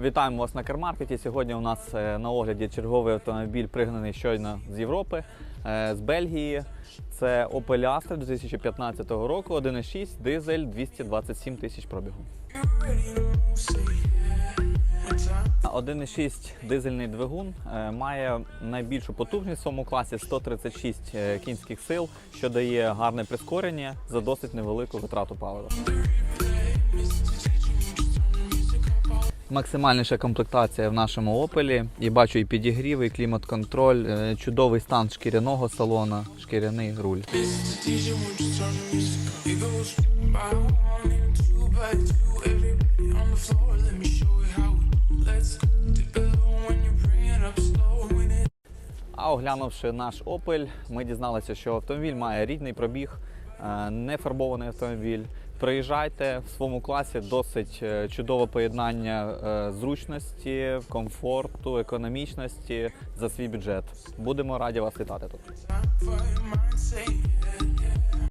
Вітаємо вас на кармаркеті. Сьогодні у нас е, на огляді черговий автомобіль, пригнаний щойно з Європи, е, з Бельгії. Це Opel Astra 2015 року, 1.6, дизель, 227 тисяч пробігу. You're ready to move, say yeah. When time 1.6 дизельний двигун е, має найбільшу потужність в своєму класі 136 е, кінських сил, що дає гарне прискорення за досить невелику витрату палива. Максимальніша комплектація в нашому Opel. І бачу і підігрів, і клімат-контроль, е, чудовий стан шкіряного салона, шкіряний руль. А оглянувши наш Opel, ми дізналися, що автомобіль має рідний пробіг, е, не фарбований автомобіль. Приїжджайте в своєму класі досить е, чудове поєднання е, зручності, комфорту, економічності за свій бюджет. Будемо раді вас вітати тут.